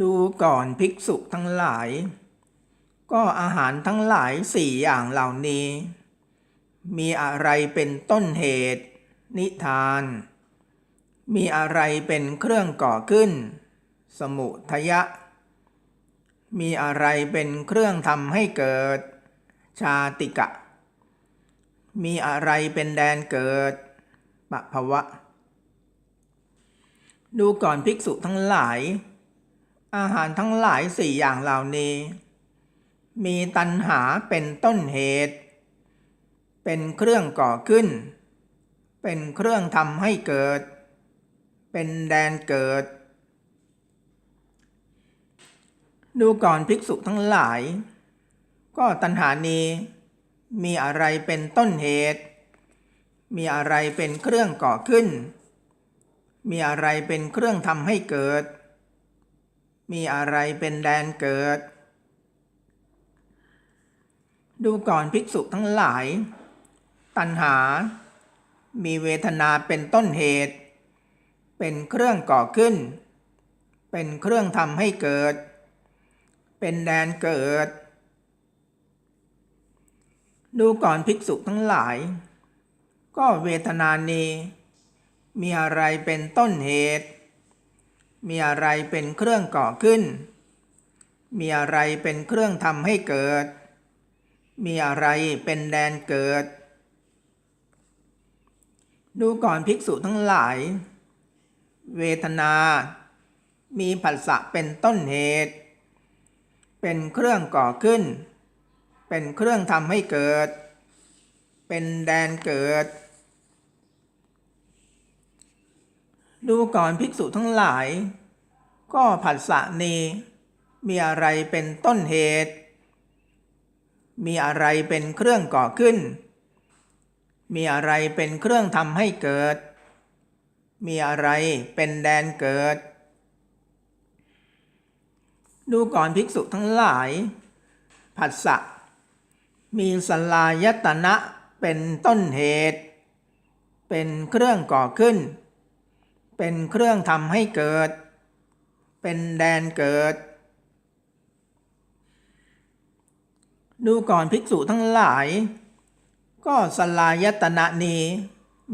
ดูก่อนภิกษุทั้งหลาย ก็อาหารทั้งหลายสี่อย่างเหล่านี้ มีอะไรเป็นต้นเหตุ นิทาน มีอะไรเป็นเครื่องก่อขึ้น สมุทยะ มีอะไรเป็นเครื่องทำให้เกิด ชาติกะ มีอะไรเป็นแดนเกิดปะภวะ ดูก่อนภิกษุทั้งหลาย อาหารทั้งหลายสี่อย่างเหล่านี้ มีตัณหาเป็นต้นเหตุ เป็นเครื่องก่อขึ้น เป็นเครื่องทำให้เกิด เป็นแดนเกิด ดูก่อนภิกษุทั้งหลาย ก็ตัณหานี้มีอะไรเป็นต้นเหตุ มีอะไรเป็นเครื่องก่อขึ้น มีอะไรเป็นเครื่องทำให้เกิด มีอะไรเป็นแดนเกิด ดูก่อนภิกษุทั้งหลาย ตัณหา มีเวทนาเป็นต้นเหตุ เป็นเครื่องก่อขึ้น เป็นเครื่องทำให้เกิด เป็นแดนเกิด ดูก่อนภิกษุทั้งหลาย ก็เวทนานี้ มีอะไรเป็นต้นเหตุ มีอะไรเป็นเครื่องก่อขึ้น มีอะไรเป็นเครื่องทำให้เกิด มีอะไรเป็นแดนเกิด ดูก่อนภิกษุทั้งหลาย เวทนา มีผัสสะเป็นต้นเหตุ เป็นเครื่องก่อขึ้น เป็นเครื่องทำให้เกิด เป็นแดนเกิด ดูก่อนภิกษุทั้งหลาย ก็ผัสสะนี้มีอะไรเป็นต้นเหตุ มีอะไรเป็นเครื่องก่อขึ้น มีอะไรเป็นเครื่องทำให้เกิด มีอะไรเป็นแดนเกิด ดูก่อนภิกษุทั้งหลาย ผัสสะมีสลายตนะเป็นต้นเหตุ เป็นเครื่องก่อขึ้น เป็นเครื่องทำให้เกิด เป็นแดนเกิด ดูก่อนภิกษุทั้งหลาย ก็สลายตนะนี้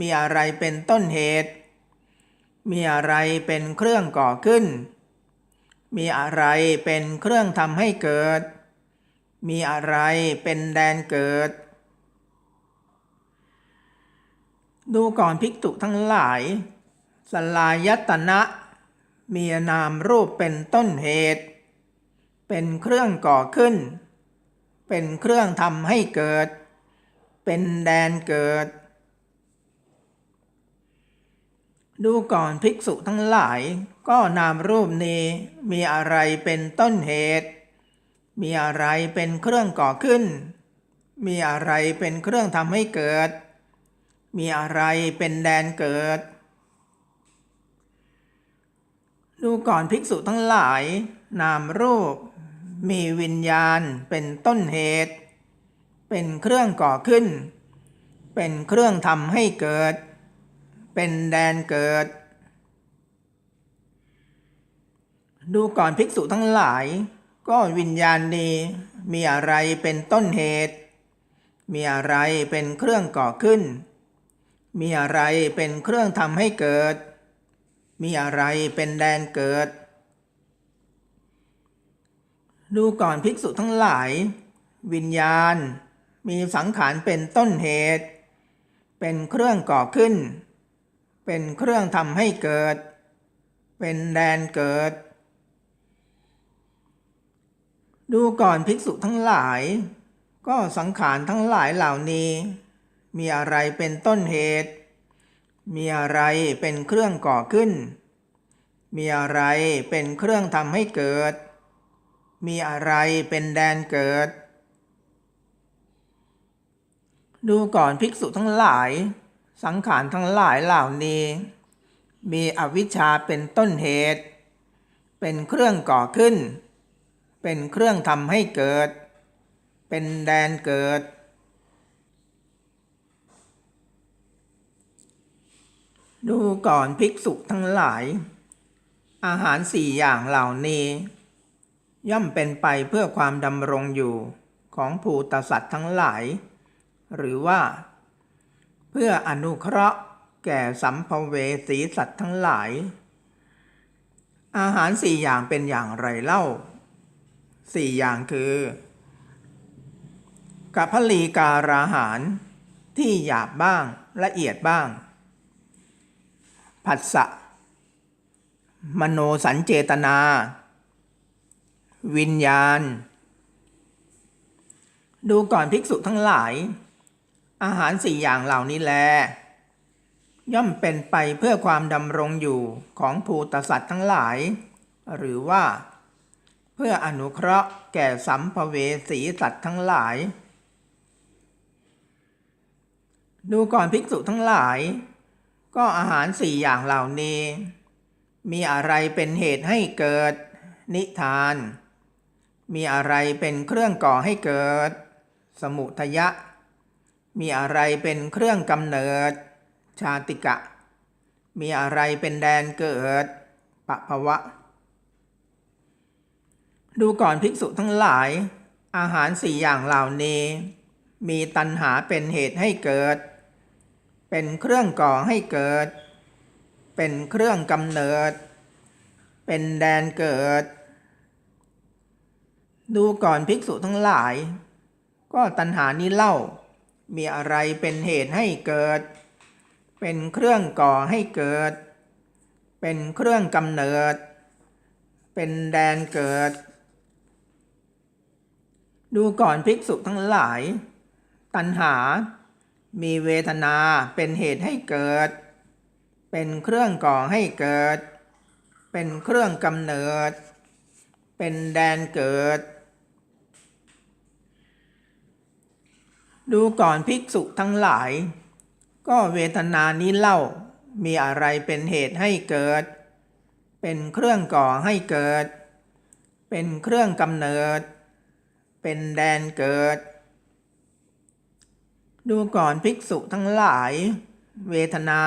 มีอะไรเป็นต้นเหตุ มีอะไรเป็นเครื่องก่อขึ้น มีอะไรเป็นเครื่องทำให้เกิด มีอะไรเป็นแดนเกิด ดูก่อนภิกษุทั้งหลาย สลายตนะมีนามรูปเป็นต้นเหตุ เป็นเครื่องก่อขึ้น เป็นเครื่องทำให้เกิด เป็นแดนเกิด ดูก่อนภิกษุทั้งหลาย ก็นามรูปนี้มีอะไรเป็นต้นเหตุ มีอะไรเป็นเครื่องก่อขึ้น มีอะไรเป็นเครื่องทำให้เกิด มีอะไรเป็นแดนเกิด ดูก่อนภิกษุทั้งหลาย นามรูป มีวิญญาณเป็นต้นเหตุ เป็นเครื่องก่อขึ้น เป็นเครื่องทำให้เกิด เป็นแดนเกิด ดูก่อนภิกษุทั้งหลาย ก็วิญญาณนี้มีอะไรเป็นต้นเหตุ มีอะไรเป็นเครื่องก่อขึ้น มีอะไรเป็นเครื่องทำให้เกิด มีอะไรเป็นแดนเกิด ดูก่อนภิกษุทั้งหลาย วิญญาณ มีสังขารเป็นต้นเหตุ เป็นเครื่องก่อขึ้น เป็นเครื่องทำให้เกิด เป็นแดนเกิด ดูก่อนภิกษุทั้งหลาย ก็สังขารทั้งหลายเหล่านี้ มีอะไรเป็นต้นเหตุ มีอะไรเป็นเครื่องก่อขึ้น มีอะไรเป็นเครื่องทำให้เกิด มีอะไรเป็นแดนเกิด ดูก่อนภิกษุทั้งหลาย สังขารทั้งหลายเหล่านี้ มีอวิชชาเป็นต้นเหตุ เป็นเครื่องก่อขึ้น เป็นเครื่องทำให้เกิด เป็นแดนเกิด ดูก่อนภิกษุทั้งหลาย อาหารสี่อย่างเหล่านี้ ย่อมเป็นไปเพื่อความดำรงอยู่ของภูตสัตว์ทั้งหลาย หรือว่า เพื่ออนุเคราะห์แก่สัมภเวสีสัตว์ทั้งหลาย อาหารสี่อย่างเป็นอย่างไรเล่าสี่อย่างคือกัพลีการาหารที่หยาบบ้างละเอียดบ้าง ผัสสะมโนสัญเจตนา วิญญาณ ดูก่อนภิกษุทั้งหลาย อาหารสี่อย่างเหล่านี้แล ย่อมเป็นไปเพื่อความดำรงอยู่ของภูตสัตว์ทั้งหลาย หรือว่า เพื่ออนุเคราะห์แก่สัมภเวสีสัตว์ทั้งหลาย ดูก่อนภิกษุทั้งหลาย ก็อาหารสี่อย่างเหล่านี้ มีอะไรเป็นเหตุให้เกิด นิทาน มีอะไรเป็นเครื่องก่อให้เกิด สมุทยะ มีอะไรเป็นเครื่องกำเนิด ชาติกะ มีอะไรเป็นแดนเกิดปะภวะ ดูก่อนภิกษุทั้งหลาย อาหารสี่อย่างเหล่านี้ มีตัณหาเป็นเหตุให้เกิด เป็นเครื่องก่อให้เกิด เป็นเครื่องกำเนิด เป็นแดนเกิด ดูก่อนภิกษุทั้งหลาย ก็ตัณหานี้เล่า มีอะไรเป็นเหตุให้เกิด เป็นเครื่องก่อให้เกิด เป็นเครื่องกำเนิด เป็นแดนเกิด ดูก่อนภิกษุทั้งหลาย ตัณหา มีเวทนาเป็นเหตุให้เกิด เป็นเครื่องก่อให้เกิด เป็นเครื่องกำเนิด เป็นแดนเกิด ดูก่อนภิกษุทั้งหลาย ก็เวทนานี้เล่ามีอะไรเป็นเหตุให้เกิด เป็นเครื่องก่อให้เกิด เป็นเครื่องกำเนิด เป็นแดนเกิด ดูก่อนภิกษุทั้งหลาย เวทนา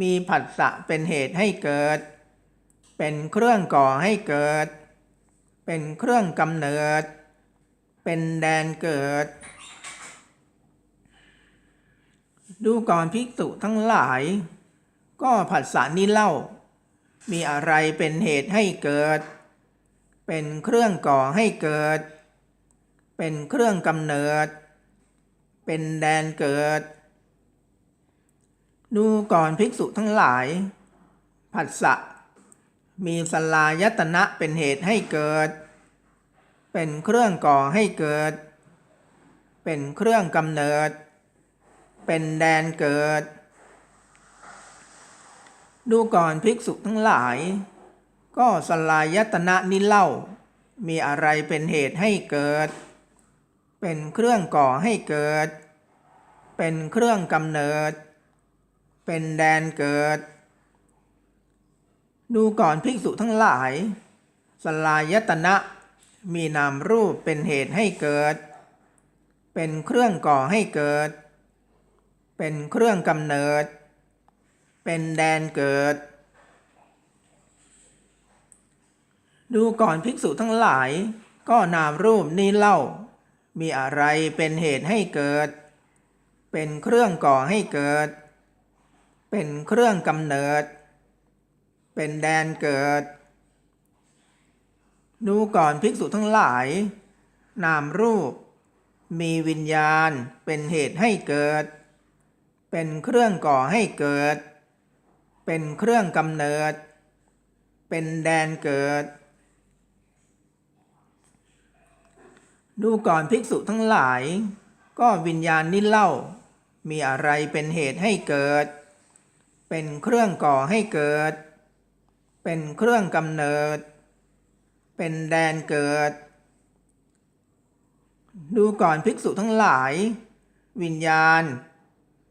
มีผัสสะเป็นเหตุให้เกิด เป็นเครื่องก่อให้เกิด เป็นเครื่องกำเนิด เป็นแดนเกิด ดูก่อนภิกษุทั้งหลาย ก็ผัสสะนี้เล่า มีอะไรเป็นเหตุให้เกิด เป็นเครื่องก่อให้เกิด เป็นเครื่องกำเนิดเเป็นแดนเกิด ดูก่อนภิกษุทั้งหลาย ผัสสะ มีสลายตนะเป็นเหตุให้เกิด เป็นเครื่องก่อให้เกิด เป็นเครื่องกำเนิด เป็นแดนเกิด ดูก่อนภิกษุทั้งหลาย ก็สลายตนะนี้เล่า มีอะไรเป็นเหตุให้เกิด เป็นเครื่องก่อให้เกิด เป็นเครื่องกำเนิด เป็นแดนเกิด ดูก่อนภิกษุทั้งหลาย สลายตนะมีนามรูปเป็นเหตุให้เกิด เป็นเครื่องก่อให้เกิด เป็นเครื่องกำเนิด เป็นแดนเกิด ดูก่อนภิกษุทั้งหลาย ก็นามรูปนี้เล่า มีอะไรเป็นเหตุให้เกิด เป็นเครื่องก่อให้เกิด เป็นเครื่องกำเนิด เป็นแดนเกิด ดูก่อนภิกษุทั้งหลาย นามรูป มีวิญญาณเป็นเหตุให้เกิด เป็นเครื่องก่อให้เกิด เป็นเครื่องกำเนิด เป็นแดนเกิด ดูก่อนภิกษุทั้งหลาย ก็วิญญาณนี้เล่า มีอะไรเป็นเหตุให้เกิด เป็นเครื่องก่อให้เกิด เป็นเครื่องกำเนิด เป็นแดนเกิด ดูก่อนภิกษุทั้งหลาย วิญญาณ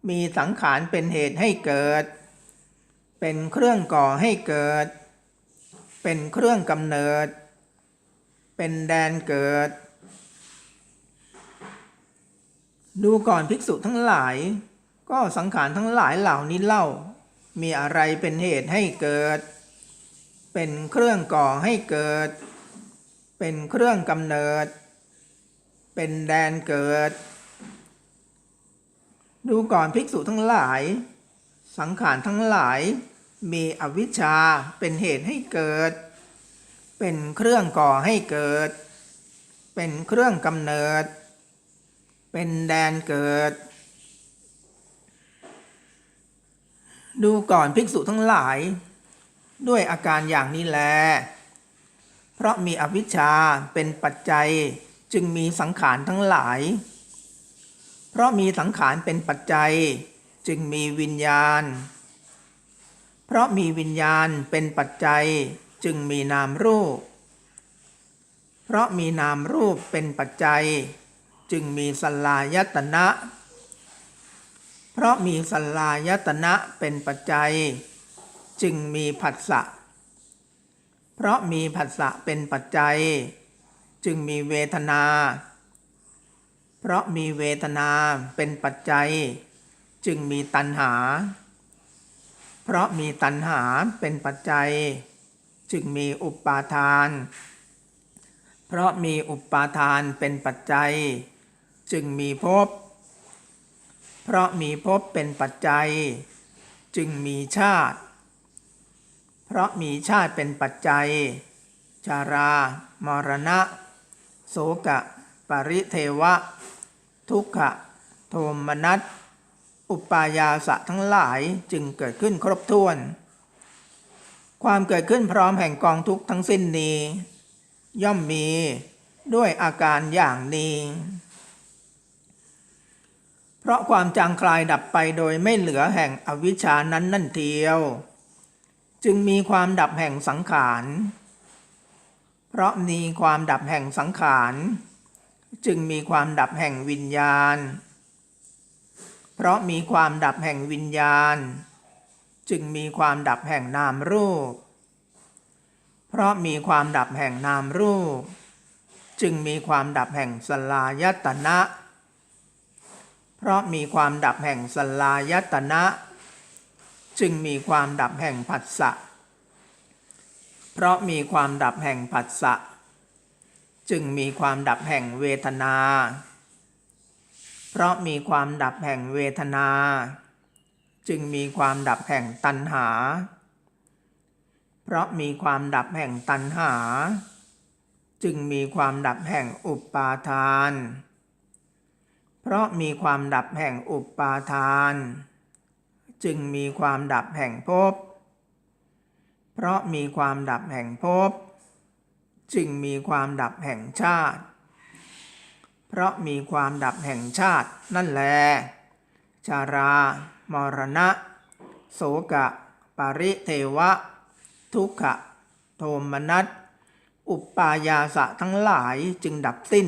มีสังขารเป็นเหตุให้เกิด เป็นเครื่องก่อให้เกิด เป็นเครื่องกำเนิด เป็นแดนเกิด ดูก่อนภิกษุทั้งหลาย ก็สังขารทั้งหลายเหล่านี้เล่า มีอะไรเป็นเหตุให้เกิด เป็นเครื่องก่อให้เกิด เป็นเครื่องกำเนิด เป็นแดนเกิด ดูก่อนภิกษุทั้งหลาย สังขารทั้งหลายมีอวิชชาเป็นเหตุให้เกิด เป็นเครื่องก่อให้เกิด เป็นเครื่องกำเนิด เป็นแดนเกิด ดูก่อนภิกษุทั้งหลาย ด้วยอาการอย่างนี้แล เพราะมีอวิชชาเป็นปัจจัยจึงมีสังขารทั้งหลาย เพราะมีสังขารเป็นปัจจัย จึงมีวิญญาณ เพราะมีวิญญาณเป็นปัจจัย จึงมีนามรูป เพราะมีนามรูปเป็นปัจจัย จึงมีสลายตนะ เพราะมีสลายตนะเป็นปัจจัย จึงมีผัสสะ เพราะมีผัสสะเป็นปัจจัย จึงมีเวทนา เพราะมีเวทนาเป็นปัจจัย จึงมีตัณหา เพราะมีตัณหาเป็นปัจจัย จึงมีอุปาทาน เพราะมีอุปาทานเป็นปัจจัย จึงมีภพ เพราะมีภพเป็นปัจจัย จึงมีชาติ เพราะมีชาติเป็นปัจจัย ชารามรณะ โสกะ ปริเทวะ ทุกขะ โทมนัส อุปายาสะทั้งหลายจึงเกิดขึ้นครบถ้วน ความเกิดขึ้นพร้อมแห่งกองทุกทั้งสิ้นนี้ ย่อมมีด้วยอาการอย่างนี้ เพราะความจางคลายดับไปโดยไม่เหลือแห่งอวิชชานั้นนั่นเทียว จึงมีความดับแห่งสังขาร เพราะมีความดับแห่งสังขาร จึงมีความดับแห่งวิญญาณ เพราะมีความดับแห่งวิญญาณ จึงมีความดับแห่งนามรูป เพราะมีความดับแห่งนามรูป จึงมีความดับแห่งสลายตนะ เพราะมีความดับแห่งสลายตนะ จึงมีความดับแห่งผัสสะ เพราะมีความดับแห่งผัสสะ จึงมีความดับแห่งเวทนา เพราะมีความดับแห่งเวทนา จึงมีความดับแห่งตัณหา เพราะมีความดับแห่งตัณหา จึงมีความดับแห่งอุปาทาน เพราะมีความดับแห่งอุปาทาน จึงมีความดับแห่งภพ เพราะมีความดับแห่งภพ จึงมีความดับแห่งชาติ เพราะมีความดับแห่งชาตินั่นแล ชารามรณะ โสกะ ปริเทวะ ทุกขะ โทมนัส อุปปายาสะทั้งหลายจึงดับสิ้น